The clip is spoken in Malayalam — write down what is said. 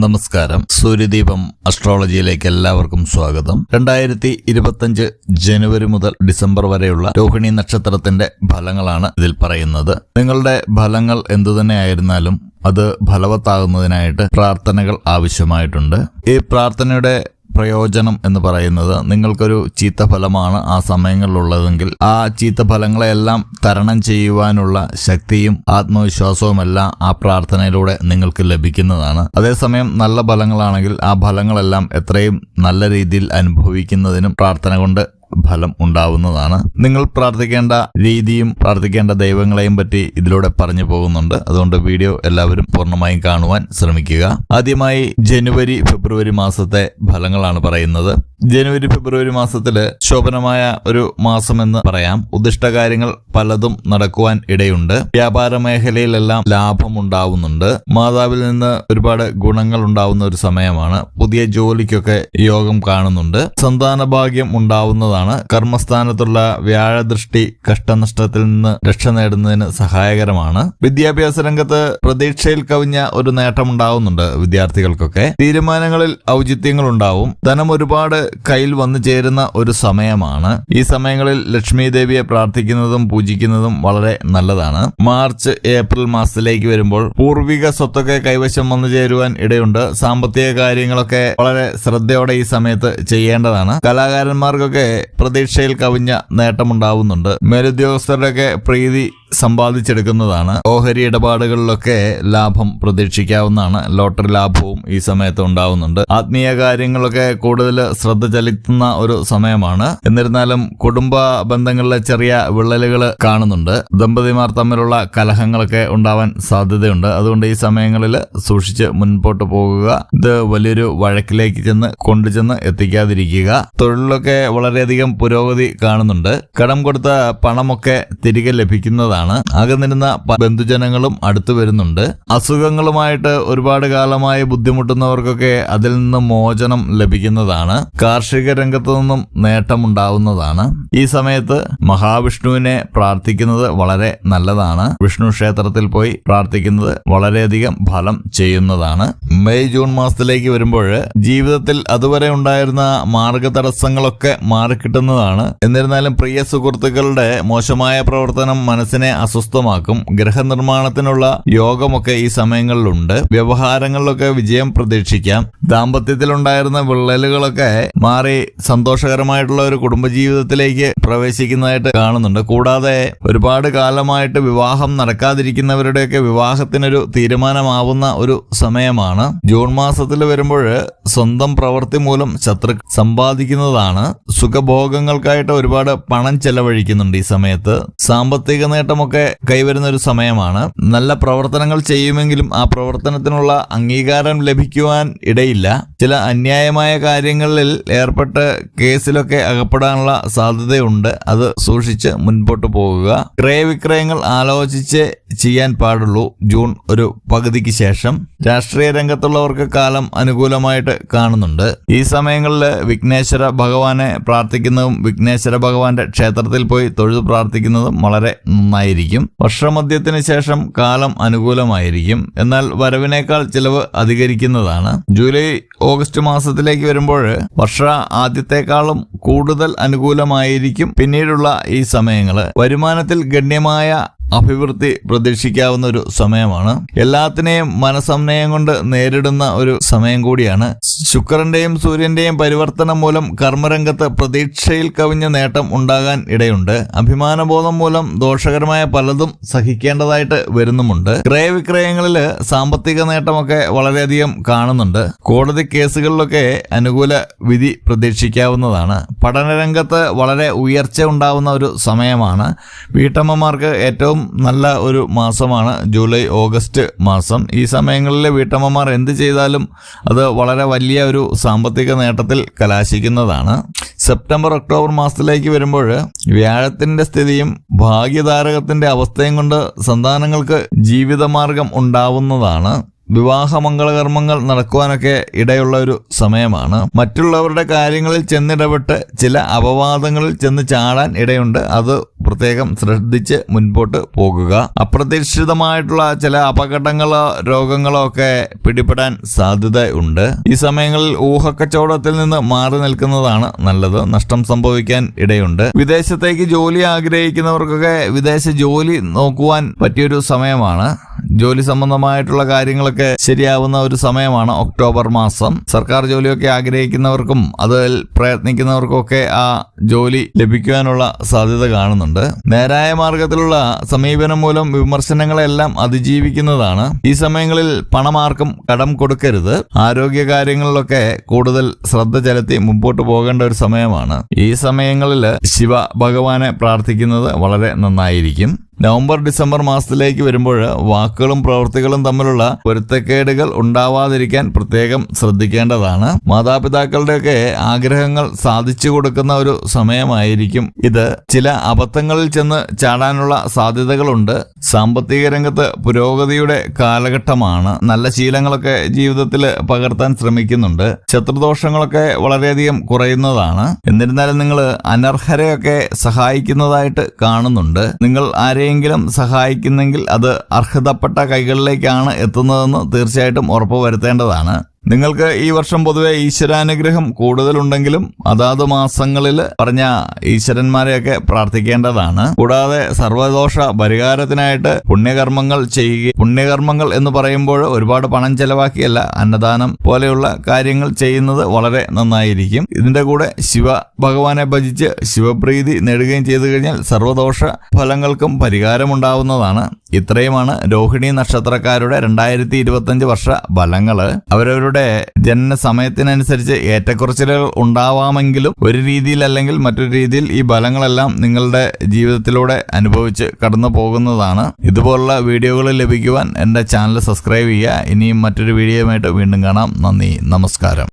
നമസ്കാരം. സൂര്യദീപം അസ്ട്രോളജിയിലേക്ക് എല്ലാവർക്കും സ്വാഗതം. രണ്ടായിരത്തി ഇരുപത്തഞ്ച് ജനുവരി മുതൽ ഡിസംബർ വരെയുള്ള രോഹിണി നക്ഷത്രത്തിന്റെ ഫലങ്ങളാണ് ഇതിൽ പറയുന്നത്. നിങ്ങളുടെ ഫലങ്ങൾ എന്തുതന്നെയായിരുന്നാലും അത് ഫലവത്താകുന്നതിനായിട്ട് പ്രാർത്ഥനകൾ ആവശ്യമായിട്ടുണ്ട്. ഈ പ്രാർത്ഥനയുടെ പ്രയോജനം എന്ന് പറയുന്നത് നിങ്ങൾക്കൊരു ചീത്ത ഫലമാണ് ആ സമയങ്ങളിലുള്ളതെങ്കിൽ ആ ചീത്ത ഫലങ്ങളെല്ലാം തരണം ചെയ്യുവാനുള്ള ശക്തിയും ആത്മവിശ്വാസവുമെല്ലാം ആ പ്രാർത്ഥനയിലൂടെ നിങ്ങൾക്ക് ലഭിക്കുന്നതാണ്. അതേസമയം നല്ല ഫലങ്ങളാണെങ്കിൽ ആ ഫലങ്ങളെല്ലാം എത്രയും നല്ല രീതിയിൽ അനുഭവിക്കുന്നതിനും പ്രാർത്ഥന കൊണ്ട് ഫലം ഉണ്ടാവുന്നതാണ്. നിങ്ങൾ പ്രാർത്ഥിക്കേണ്ട രീതിയും പ്രാർത്ഥിക്കേണ്ട ദൈവങ്ങളെയും പറ്റി ഇതിലൂടെ പറഞ്ഞു പോകുന്നുണ്ട്. അതുകൊണ്ട് വീഡിയോ എല്ലാവരും പൂർണമായും കാണുവാൻ ശ്രമിക്കുക. ആദ്യമായി ജനുവരി ഫെബ്രുവരി മാസത്തെ ഫലങ്ങളാണ് പറയുന്നത്. ജനുവരി ഫെബ്രുവരി മാസത്തിൽ ശോഭനമായ ഒരു മാസമെന്ന് പറയാം. ഉദ്ദിഷ്ട കാര്യങ്ങൾ പലതും നടക്കുവാൻ ഇടയുണ്ട്. വ്യാപാര മേഖലയിലെല്ലാം ലാഭം ഉണ്ടാവുന്നുണ്ട്. മാതാവിൽ നിന്ന് ഒരുപാട് ഗുണങ്ങൾ ഉണ്ടാവുന്ന ഒരു സമയമാണ്. പുതിയ ജോലിക്കൊക്കെ യോഗം കാണുന്നുണ്ട്. സന്താന ഭാഗ്യം ഉണ്ടാവുന്നതാണ്. കർമ്മസ്ഥാനത്തുള്ള വ്യാഴദൃഷ്ടി കഷ്ടനഷ്ടത്തിൽ നിന്ന് രക്ഷ നേടുന്നതിന് സഹായകരമാണ്. വിദ്യാഭ്യാസ രംഗത്ത് പ്രതീക്ഷയിൽ കവിഞ്ഞ ഒരു നേട്ടമുണ്ടാവുന്നുണ്ട് വിദ്യാർത്ഥികൾക്കൊക്കെ. തീരുമാനങ്ങളിൽ ഔചിത്യങ്ങൾ ഉണ്ടാവും ധനം ഒരുപാട് കയ്യിൽ വന്നു ചേരുന്ന ഒരു സമയമാണ്. ഈ സമയങ്ങളിൽ ലക്ഷ്മി ദേവിയെ പ്രാർത്ഥിക്കുന്നതും പൂജിക്കുന്നതും വളരെ നല്ലതാണ്. മാർച്ച് ഏപ്രിൽ മാസത്തിലേക്ക് വരുമ്പോൾ പൂർവിക സ്വത്തൊക്കെ കൈവശം വന്നു ചേരുവാൻ ഇടയുണ്ട്. സാമ്പത്തിക കാര്യങ്ങളൊക്കെ വളരെ ശ്രദ്ധയോടെ ഈ സമയത്ത് ചെയ്യേണ്ടതാണ്. കലാകാരന്മാർക്കൊക്കെ പ്രതീക്ഷയിൽ കവിഞ്ഞ നേട്ടമുണ്ടാവുന്നുണ്ട്. മേലുദ്യോഗസ്ഥരുടെയൊക്കെ പ്രീതി സമ്പാദിച്ചെടുക്കുന്നതാണ്. ഓഹരി ഇടപാടുകളിലൊക്കെ ലാഭം പ്രതീക്ഷിക്കാവുന്നതാണ്. ലോട്ടറി ലാഭവും ഈ സമയത്ത് ഉണ്ടാവുന്നുണ്ട്. ആത്മീയ കാര്യങ്ങളൊക്കെ കൂടുതൽ ശ്രദ്ധ ചെലുത്തുന്ന ഒരു സമയമാണ്. എന്നിരുന്നാലും കുടുംബ ബന്ധങ്ങളിലെ ചെറിയ വിള്ളലുകൾ കാണുന്നുണ്ട്. ദമ്പതിമാർ തമ്മിലുള്ള കലഹങ്ങളൊക്കെ ഉണ്ടാവാൻ സാധ്യതയുണ്ട്. അതുകൊണ്ട് ഈ സമയങ്ങളിൽ സൂക്ഷിച്ച് മുൻപോട്ട് പോകുക. ഇത് വലിയൊരു വഴക്കിലേക്ക് ചെന്ന് കൊണ്ടുചെന്ന് എത്തിക്കാതിരിക്കുക. തൊഴിലിലൊക്കെ വളരെയധികം പുരോഗതി കാണുന്നുണ്ട്. കടം കൊടുത്ത പണമൊക്കെ തിരികെ ലഭിക്കുന്നതാണ്. അകന്നിരുന്ന ബന്ധുജനങ്ങളും അടുത്തു വരുന്നുണ്ട്. അസുഖങ്ങളുമായിട്ട് ഒരുപാട് കാലമായി ബുദ്ധിമുട്ടുന്നവർക്കൊക്കെ അതിൽ നിന്ന് മോചനം ലഭിക്കുന്നതാണ്. കാർഷിക രംഗത്തു നിന്നും നേട്ടമുണ്ടാവുന്നതാണ്. ഈ സമയത്ത് മഹാവിഷ്ണുവിനെ പ്രാർത്ഥിക്കുന്നത് വളരെ നല്ലതാണ്. വിഷ്ണു ക്ഷേത്രത്തിൽ പോയി പ്രാർത്ഥിക്കുന്നത് വളരെയധികം ഫലം ചെയ്യുന്നതാണ്. മെയ് ജൂൺ മാസത്തിലേക്ക് വരുമ്പോൾ ജീവിതത്തിൽ അതുവരെ ഉണ്ടായിരുന്ന മാർഗ തടസ്സങ്ങളൊക്കെ മാറിക്കിട്ടുന്നതാണ്. എന്നിരുന്നാലും പ്രിയ സുഹൃത്തുക്കളുടെ മോശമായ പ്രവർത്തനം മനസ്സിനെ അസ്വസ്ഥമാക്കും. ഗൃഹനിർമ്മാണത്തിനുള്ള യോഗമൊക്കെ ഈ സമയങ്ങളിലുണ്ട്. വ്യവഹാരങ്ങളിലൊക്കെ വിജയം പ്രതീക്ഷിക്കാം. ദാമ്പത്യത്തിലുണ്ടായിരുന്ന വിള്ളലുകളൊക്കെ മാറി സന്തോഷകരമായിട്ടുള്ള ഒരു കുടുംബജീവിതത്തിലേക്ക് പ്രവേശിക്കുന്നതായിട്ട് കാണുന്നുണ്ട്. കൂടാതെ ഒരുപാട് കാലമായിട്ട് വിവാഹം നടക്കാതിരിക്കുന്നവരുടെയൊക്കെ വിവാഹത്തിനൊരു തീരുമാനമാവുന്ന ഒരു സമയമാണ്. ജൂൺ മാസത്തിൽ വരുമ്പോൾ സ്വന്തം പ്രവൃത്തി മൂലം ശത്രു സമ്പാദിക്കുന്നതാണ്. സുഖഭോഗങ്ങൾക്കായിട്ട് ഒരുപാട് പണം ചെലവഴിക്കുന്നുണ്ട് ഈ സമയത്ത്. സാമ്പത്തിക നേട്ടമൊക്കെ കൈവരുന്ന ഒരു സമയമാണ്. നല്ല പ്രവർത്തനങ്ങൾ ചെയ്യുമെങ്കിലും ആ പ്രവർത്തനത്തിനുള്ള അംഗീകാരം ലഭിക്കുവാൻ ഇടയില്ല. ചില അന്യായമായ കാര്യങ്ങളിൽ ഏർപ്പെട്ട് കേസിലൊക്കെ അകപ്പെടാനുള്ള സാധ്യതയുണ്ട്. അത് സൂക്ഷിച്ച് മുൻപോട്ട് പോകുക. ക്രയവിക്രയങ്ങൾ ആലോചിച്ച് ചെയ്യാൻ പാടുള്ളൂ ജൂൺ ഒരു പകുതിക്ക് ശേഷം. രാഷ്ട്രീയ രംഗത്തുള്ളവർക്ക് കാലം അനുകൂലമായിട്ട് കാണുന്നുണ്ട്. ഈ സമയങ്ങളിൽ വിഘ്നേശ്വര ഭഗവാനെ പ്രാർത്ഥിക്കുന്നതും വിഘ്നേശ്വര ഭഗവാന്റെ ക്ഷേത്രത്തിൽ പോയി തൊഴുതു പ്രാർത്ഥിക്കുന്നതും വളരെ നന്നായിരിക്കും. വർഷമധ്യത്തിന് ശേഷം കാലം അനുകൂലമായിരിക്കും. എന്നാൽ വരവിനേക്കാൾ ചിലവ് അധികരിക്കുന്നതാണ്. ജൂലൈ ഓഗസ്റ്റ് മാസത്തിലേക്ക് വരുമ്പോൾ വർഷ ആദ്യത്തെക്കാളും കൂടുതൽ അനുകൂലമായിരിക്കും പിന്നീടുള്ള ഈ സമയങ്ങൾ. വരുമാനത്തിൽ ഗണ്യമായ അഭിവൃദ്ധി പ്രതീക്ഷിക്കാവുന്ന ഒരു സമയമാണ്. എല്ലാത്തിനെയും മനസമയം കൊണ്ട് നേരിടുന്ന ഒരു സമയം കൂടിയാണ്. ശുക്രന്റെയും സൂര്യന്റെയും പരിവർത്തനം മൂലം കർമ്മരംഗത്ത് പ്രതീക്ഷയിൽ കവിഞ്ഞ നേട്ടം ഉണ്ടാകാൻ ഇടയുണ്ട്. അഭിമാനബോധം മൂലം ദോഷകരമായ പലതും സഹിക്കേണ്ടതായിട്ട് വരുന്നുമുണ്ട്. ക്രയവിക്രയങ്ങളിൽ സാമ്പത്തിക നേട്ടമൊക്കെ വളരെയധികം കാണുന്നുണ്ട്. കോടതി കേസുകളിലൊക്കെ അനുകൂല വിധി പ്രതീക്ഷിക്കാവുന്നതാണ്. പഠനരംഗത്ത് വളരെ ഉയർച്ച ഉണ്ടാവുന്ന ഒരു സമയമാണ്. വീട്ടമ്മമാർക്ക് ഏറ്റവും നല്ല ഒരു മാസമാണ്. ജൂലൈ ഓഗസ്റ്റ് മാസം. ഈ സമയങ്ങളിൽ വീട്ടമ്മമാർ എന്ത് ചെയ്താലും അത് വളരെ വലിയ ഒരു സാമ്പത്തിക നേട്ടത്തിൽ കലാശിക്കുന്നതാണ്. സെപ്റ്റംബർ ഒക്ടോബർ മാസത്തിലേക്ക് വരുമ്പോൾ വ്യാഴത്തിന്റെ സ്ഥിതിയും ഭാഗ്യധാരകത്തിന്റെ അവസ്ഥയും കൊണ്ട് സന്താനങ്ങൾക്ക് ജീവിതമാർഗം ഉണ്ടാവുന്നതാണ്. വിവാഹ മംഗളകർമ്മങ്ങൾ നടക്കുവാനൊക്കെ ഇടയുള്ള ഒരു സമയമാണ്. മറ്റുള്ളവരുടെ കാര്യങ്ങളിൽ ചെന്നിടപെട്ട് ചില അപവാദങ്ങളിൽ ചെന്ന് ചാടാൻ ഇടയുണ്ട്. അത് പ്രത്യേകം ശ്രദ്ധിച്ച് മുൻപോട്ട് പോകുക. അപ്രതീക്ഷിതമായിട്ടുള്ള ചില അപകടങ്ങളോ രോഗങ്ങളോ ഒക്കെ പിടിപെടാൻ സാധ്യതയുണ്ട്. ഈ സമയങ്ങളിൽ ഊഹക്കച്ചവടത്തിൽ നിന്ന് മാറി നിൽക്കുന്നതാണ് നല്ലത്. നഷ്ടം സംഭവിക്കാൻ ഇടയുണ്ട്. വിദേശത്തേക്ക് ജോലി ആഗ്രഹിക്കുന്നവർക്കൊക്കെ വിദേശ ജോലി നോക്കുവാൻ പറ്റിയൊരു സമയമാണ്. ജോലി സംബന്ധമായിട്ടുള്ള കാര്യങ്ങളൊക്കെ ശരിയാവുന്ന ഒരു സമയമാണ് ഒക്ടോബർ മാസം. സർക്കാർ ജോലിയൊക്കെ ആഗ്രഹിക്കുന്നവർക്കും അതിൽ പ്രയത്നിക്കുന്നവർക്കും ഒക്കെ ആ ജോലി ലഭിക്കുവാനുള്ള സാധ്യത കാണുന്നുണ്ട്. നേരായ മാർഗത്തിലുള്ള സമീപനം മൂലം വിമർശനങ്ങളെല്ലാം അതിജീവിക്കുന്നതാണ്. ഈ സമയങ്ങളിൽ പണമാർക്കും കടം കൊടുക്കരുത്. ആരോഗ്യ കാര്യങ്ങളിലൊക്കെ കൂടുതൽ ശ്രദ്ധ ചെലുത്തി മുമ്പോട്ട് പോകേണ്ട ഒരു സമയമാണ്. ഈ സമയങ്ങളിൽ ശിവ ഭഗവാനെ പ്രാർത്ഥിക്കുന്നത് വളരെ നന്നായിരിക്കും. നവംബർ ഡിസംബർ മാസത്തിലേക്ക് വരുമ്പോൾ വാക്കുകളും പ്രവൃത്തികളും തമ്മിലുള്ള പൊരുത്തക്കേടുകൾ ഉണ്ടാവാതിരിക്കാൻ പ്രത്യേകം ശ്രദ്ധിക്കേണ്ടതാണ്. മാതാപിതാക്കളുടെയൊക്കെ ആഗ്രഹങ്ങൾ സാധിച്ചു കൊടുക്കുന്ന ഒരു സമയമായിരിക്കും ഇത്. ചില അബദ്ധങ്ങളിൽ ചെന്ന് ചാടാനുള്ള സാധ്യതകളുണ്ട്. സാമ്പത്തിക രംഗത്ത് പുരോഗതിയുടെ കാലഘട്ടമാണ്. നല്ല ശീലങ്ങളൊക്കെ ജീവിതത്തിൽ പകർത്താൻ ശ്രമിക്കുന്നുണ്ട്. ശത്രുദോഷങ്ങളൊക്കെ വളരെയധികം കുറയുന്നതാണ്. എന്നിരുന്നാലും നിങ്ങൾ അനർഹരെയൊക്കെ സഹായിക്കുന്നതായിട്ട് കാണുന്നുണ്ട്. നിങ്ങൾ ആരെയെങ്കിലും സഹായിക്കുന്നെങ്കിൽ അത് അർഹതപ്പെട്ട കൈകളിലേക്കാണ് എത്തുന്നതെന്ന് തീർച്ചയായിട്ടും ഉറപ്പുവരുത്തേണ്ടതാണ്. നിങ്ങൾക്ക് ഈ വർഷം പൊതുവെ ഈശ്വരാനുഗ്രഹം കൂടുതലുണ്ടെങ്കിലും അതാത് മാസങ്ങളിൽ പറഞ്ഞ ഈശ്വരന്മാരെയൊക്കെ പ്രാർത്ഥിക്കേണ്ടതാണ്. കൂടാതെ സർവദോഷ പരിഹാരത്തിനായിട്ട് പുണ്യകർമ്മങ്ങൾ ചെയ്യുക പുണ്യകർമ്മങ്ങൾ എന്ന് പറയുമ്പോൾ ഒരുപാട് പണം ചെലവാക്കിയല്ല അന്നദാനം പോലെയുള്ള കാര്യങ്ങൾ ചെയ്യുന്നത് വളരെ നന്നായിരിക്കും. ഇതിന്റെ കൂടെ ശിവ ഭഗവാനെ ഭജിച്ച് ശിവപ്രീതി നേടുകയും ചെയ്തു കഴിഞ്ഞാൽ സർവദോഷ ഫലങ്ങൾക്കും പരിഹാരമുണ്ടാവുന്നതാണ്. ഇത്രയുമാണ് രോഹിണി നക്ഷത്രക്കാരുടെ രണ്ടായിരത്തി വർഷ ഫലങ്ങൾ. അവരവരുടെ ജനന സമയത്തിനനുസരിച്ച് ഏറ്റക്കുറച്ചിലുകൾ ഉണ്ടാവാമെങ്കിലും ഒരു രീതിയിൽ അല്ലെങ്കിൽ മറ്റൊരു രീതിയിൽ ഈ ഫലങ്ങളെല്ലാം നിങ്ങളുടെ ജീവിതത്തിലൂടെ അനുഭവിച്ച് കടന്നു പോകുന്നതാണ്. ഇതുപോലുള്ള വീഡിയോകൾ ലഭിക്കുവാൻ എന്റെ ചാനൽ സബ്സ്ക്രൈബ് ചെയ്യുക. ഇനിയും മറ്റൊരു വീഡിയോയുമായിട്ട് വീണ്ടും കാണാം. നന്ദി. നമസ്കാരം.